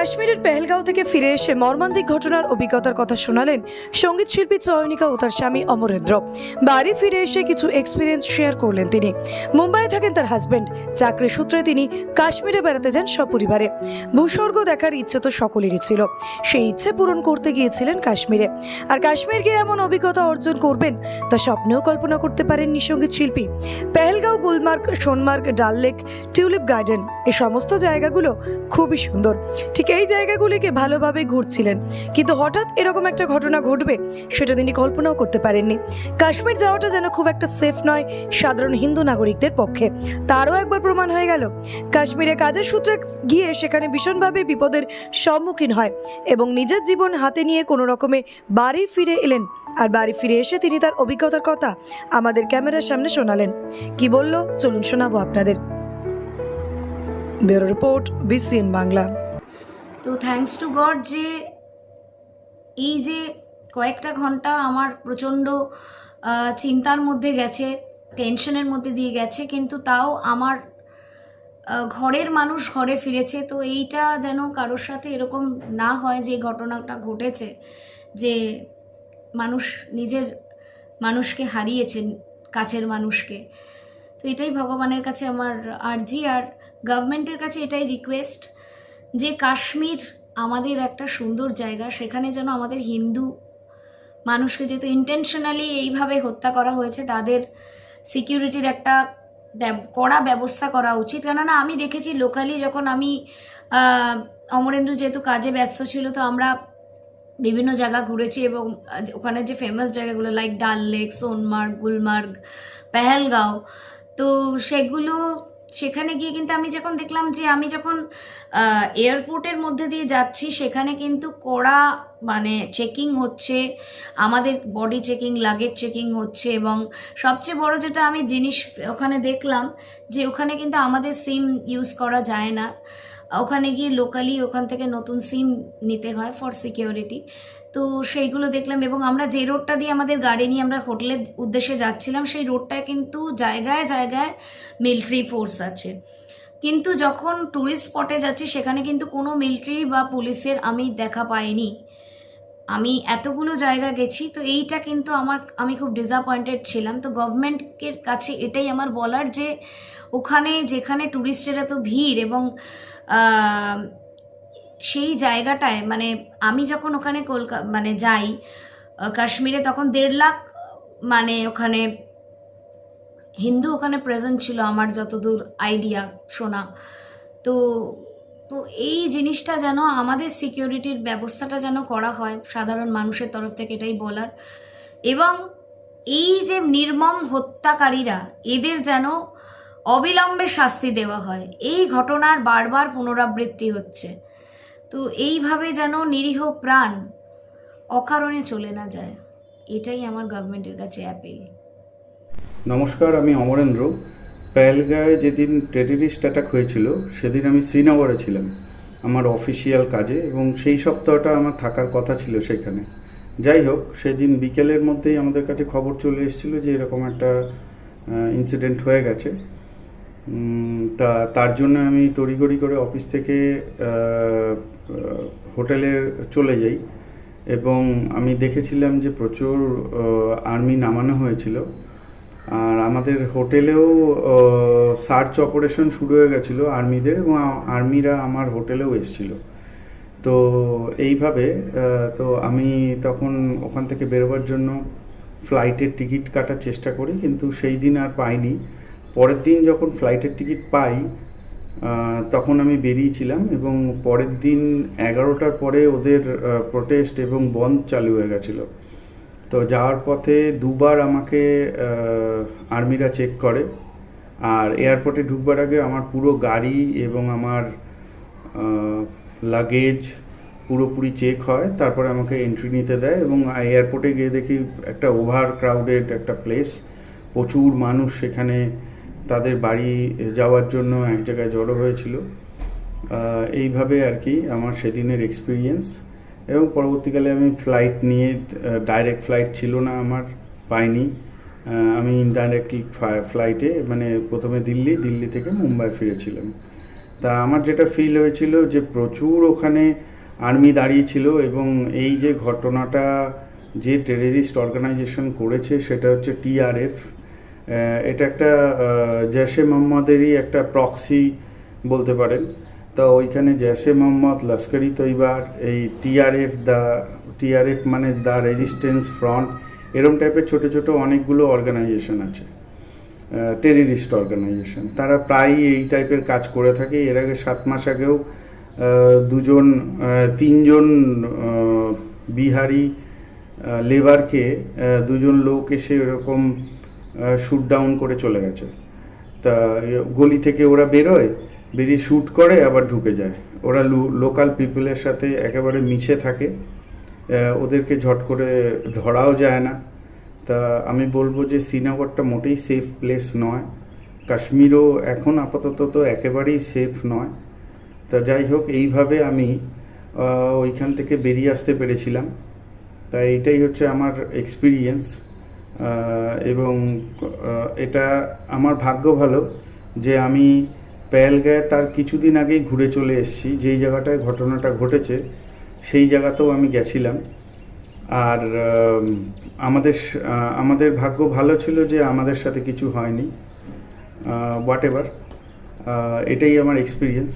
কাশ্মীরের পেহেলগাঁও থেকে ফিরে এসে মর্মান্তিক ঘটনার অভিজ্ঞতার কথা শোনালেন সংগীত শিল্পী চয়নিকা ও তার স্বামী অমরেন্দ্র। বাড়ি ফিরে এসে কিছু এক্সপিরিয়েন্স শেয়ার করলেন তিনি। মুম্বাইয়ে থাকেন তার হাজবেন্ড চাকরি সূত্রে তিনি কাশ্মীরে বেড়াতে যান সপরিবারে। ভূস্বর্গ দেখার ইচ্ছে তো সকলেরই ছিল। সেই ইচ্ছে পূরণ করতে গিয়েছিলেন কাশ্মীরে। আর কাশ্মীর গিয়ে এমন অভিজ্ঞতা অর্জন করবেন তা স্বপ্নেও কল্পনা করতে পারেননি সংগীত শিল্পী। পেহেলগাঁও, গুলমার্গ, সোনমার্গ, ডাল লেক, টিউলিপ গার্ডেন, এ সমস্ত জায়গাগুলো খুবই সুন্দর। ঠিক এই জায়গাগুলিকে ভালোভাবে ঘুরছিলেন। কিন্তু হঠাৎ এরকম একটা ঘটনা ঘটবে, সেটা তিনি কল্পনাও করতে পারেননি। কাশ্মীর যাওয়াটা যেন খুব একটা সেফ নয় সাধারণ হিন্দু নাগরিকদের পক্ষে। তারও একবার প্রমাণ হয়ে গেল। কাশ্মীরে কাজের সূত্রে গিয়ে সেখানে ভীষণভাবে বিপদের সম্মুখীন হয় এবং নিজের জীবন হাতে নিয়ে কোনো রকমে বাড়ি ফিরে এলেন। আর বাড়ি ফিরে এসে তিনি তার অভিজ্ঞতার কথা আমাদের ক্যামেরার সামনে শোনালেন। কি বলল? চলুন শোনাবো আপনাদের। Bureau report, BCN Bangla. তো থ্যাঙ্কস টু গড যে এই যে কয়েকটা ঘণ্টা আমার প্রচণ্ড চিন্তার মধ্যে গেছে টেনশনের মধ্যে দিয়ে গেছে, কিন্তু তাও আমার ঘরের মানুষ ঘরে ফিরেছে। তো এইটা যেন কারোর সাথে এরকম না হয় যে ঘটনাটা ঘটেছে, যে মানুষ নিজের মানুষকে হারিয়েছেন, কাছের মানুষকে। তো এটাই ভগবানের কাছে আমার আর্জি, আর গভর্নমেন্টের কাছে এটাই রিকোয়েস্ট যে কাশ্মীর আমাদের একটা সুন্দর জায়গা, সেখানে যেন আমাদের হিন্দু মানুষকে যেহেতু ইন্টেনশনালি এইভাবে হত্যা করা হয়েছে, তাদের সিকিউরিটির একটা কড়া ব্যবস্থা করা উচিত। কেননা আমি দেখেছি লোকালি যখন আমি অমরেন্দ্র যেহেতু কাজে ব্যস্ত ছিল, তো আমরা বিভিন্ন জায়গা ঘুরেছি এবং ওখানে যে ফেমাস জায়গাগুলো লাইক ডাল লেক, সোনমার্গ, গুলমার্গ, পেহেলগাঁও, তো সেগুলো সেখানে গিয়ে কিন্তু আমি যখন দেখলাম যে আমি যখন এয়ারপোর্টের মধ্যে দিয়ে যাচ্ছি, সেখানে কিন্তু কড়া মানে চেকিং হচ্ছে, আমাদের বডি চেকিং লাগেজ চেকিং হচ্ছে এবং সবচেয়ে বড় যেটা আমি জিনিস ওখানে দেখলাম যে ওখানে কিন্তু আমাদের সিম ইউজ করা যায় না। ওখানে গিয়ে লোকালি ওখান থেকে নতুন সিম নিতে হয় ফর সিকিউরিটি তো সেইগুলো দেখলাম এবং আমরা যে রোডটা দিয়ে আমাদের গাড়ি নিয়ে আমরা হোটেলের উদ্দেশ্যে যাচ্ছিলাম, সেই রোডটায় কিন্তু জায়গায় জায়গায় মিলিটারি ফোর্স আছে। কিন্তু যখন টুরিস্ট স্পটে যাচ্ছি, সেখানে কিন্তু কোনো মিলিটারি বা পুলিশের আমি দেখা পাইনি। আমি এতগুলো জায়গা গেছি, তো এইটা কিন্তু আমার, আমি খুব ডিসঅ্যাপয়েন্টেড ছিলাম। তো গভর্নমেন্টের কাছে এটাই আমার বলার যে, ওখানে যেখানে ট্যুরিস্টের এত ভিড় এবং সেই জায়গাটায় মানে আমি যখন ওখানে কলকা মানে যাই কাশ্মীরে তখন দেড় লাখ মানে ওখানে হিন্দু ওখানে প্রেজেন্ট ছিল আমার যতদূর আইডিয়া শোনা। তো তো এই জিনিসটা যেন আমাদের সিকিউরিটির ব্যবস্থাটা যেন করা হয়, সাধারণ মানুষের তরফ থেকে এটাই বলার। এবং এই যে নির্মম হত্যাকারীরা, এদের যেন অবিলম্বে শাস্তি দেওয়া হয়, এই ঘটনার বারবার পুনরাবৃত্তি হচ্ছে। তো এইভাবে যেন নিরীহ প্রাণ অকারণে চলে না যায়, এটাই আমার গভর্নমেন্টের কাছে অ্যাপিল নমস্কার, আমি অমরেন্দ্র। পেহেলগাঁয়ে যেদিন টেরিরিস্ট অ্যাটাক হয়েছিল, সেদিন আমি শ্রীনগরে ছিলাম, আমার অফিসিয়াল কাজে, এবং সেই সপ্তাহটা আমার থাকার কথা ছিল সেখানে। যাই হোক, সেদিন বিকেলের মধ্যেই আমাদের কাছে খবর চলে এসেছিল যে এরকম একটা ইনসিডেন্ট হয়ে গেছে। তা, তার জন্য আমি তড়িঘড়ি করে অফিস থেকে হোটেলে চলে যাই, এবং আমি দেখেছিলাম যে প্রচুর আর্মি নামানো হয়েছিল। আর আমাদের হোটেলেও সার্চ অপারেশন শুরু হয়ে গেছিল আর্মিদের এবং আর্মিরা আমার হোটেলেও এসেছিল। তো এইভাবে তো আমি তখন ওখান থেকে বেরোবার জন্য ফ্লাইটের টিকিট কাটার চেষ্টা করি, কিন্তু সেই দিন আর পাইনি। পরের দিন যখন ফ্লাইটের টিকিট পাই তখন আমি বেরিয়েছিলাম এবং পরের দিন এগারোটার পরে ওদের প্রোটেস্ট এবং বন্ধ চালু হয়ে গেছিল। তো যাওয়ার পথে দুবার আমাকে আর্মিরা চেক করে। আর এয়ারপোর্টে ঢুকবার আগে আমার পুরো গাড়ি এবং আমার লাগেজ পুরোপুরি চেক হয়। তারপরে আমাকে এন্ট্রি নিতে দেয় এবং এয়ারপোর্টে গিয়ে দেখি একটা ওভার ক্রাউডেড একটা প্লেস। প্রচুর মানুষ সেখানে তাদের বাড়ি যাওয়ার জন্য এক জায়গায় জড়ো হয়েছিল। এইভাবে আর কি আমার সেদিনের এক্সপিরিয়েন্স এবং পরবর্তীকালে আমি ফ্লাইট নিয়ে ডাইরেক্ট ফ্লাইট ছিল না আমার, পাইনি। আমি ইনডাইরেক্টলি ফ্লাইটে মানে প্রথমে দিল্লি দিল্লি থেকে মুম্বাই ফিরেছিলাম। তা আমার যেটা ফিল হয়েছিল যে প্রচুর ওখানে আর্মি দাঁড়িয়ে ছিল এবং এই যে ঘটনাটা যে টেররিস্ট অর্গানাইজেশন করেছে সেটা হচ্ছে টিআরএফ এটা একটা জৈশে মোহাম্মদেরই একটা প্রক্সি বলতে পারেন। তো ওইখানে জৈশে মোহাম্মদ, লস্করি তৈবার এই টিআরএফ দ্য টিআরএফ মানে দ্য রেজিস্ট্যান্স ফ্রন্ট, এরম টাইপের ছোট ছোট অনেকগুলো অর্গানাইজেশন আছে। টেরিস্ট অর্গানাইজেশন তারা প্রায়ই এই টাইপের কাজ করে থাকে। এর আগে সাত মাস আগেও দুজন তিনজন বিহারি লেবারকে দুজন লোক এসে এরকম শুট ডাউন করে চলে গেছে। তা গলি থেকে ওরা বেরোয় বেরিয়ে শ্যুট করে, আবার ঢুকে যায়। ওরা লোকাল পিপলের সাথে একেবারে মিশে থাকে। ওদেরকে ঝট করে ধরাও যায় না। তা আমি বলব যে শ্রীনগরটা মোটেই সেফ প্লেস নয়। কাশ্মীরও এখন আপাতত তো একেবারেই সেফ নয়। তা যাই হোক, এইভাবে আমি ওইখান থেকে বেরিয়ে আসতে পেরেছিলাম। তা এটাই হচ্ছে আমার এক্সপিরিয়েন্স এবং এটা আমার ভাগ্য ভালো যে আমি পেহেলগাঁয়ে তার কিছুদিন আগেই ঘুরে চলে এসেছি। যেই জায়গাটায় ঘটনাটা ঘটেছে, সেই জায়গাতেও আমি গেছিলাম। আর আমাদের আমাদের ভাগ্য ভালো ছিল যে আমাদের সাথে কিছু হয়নি। হোয়াট এভার এটাই আমার এক্সপিরিয়েন্স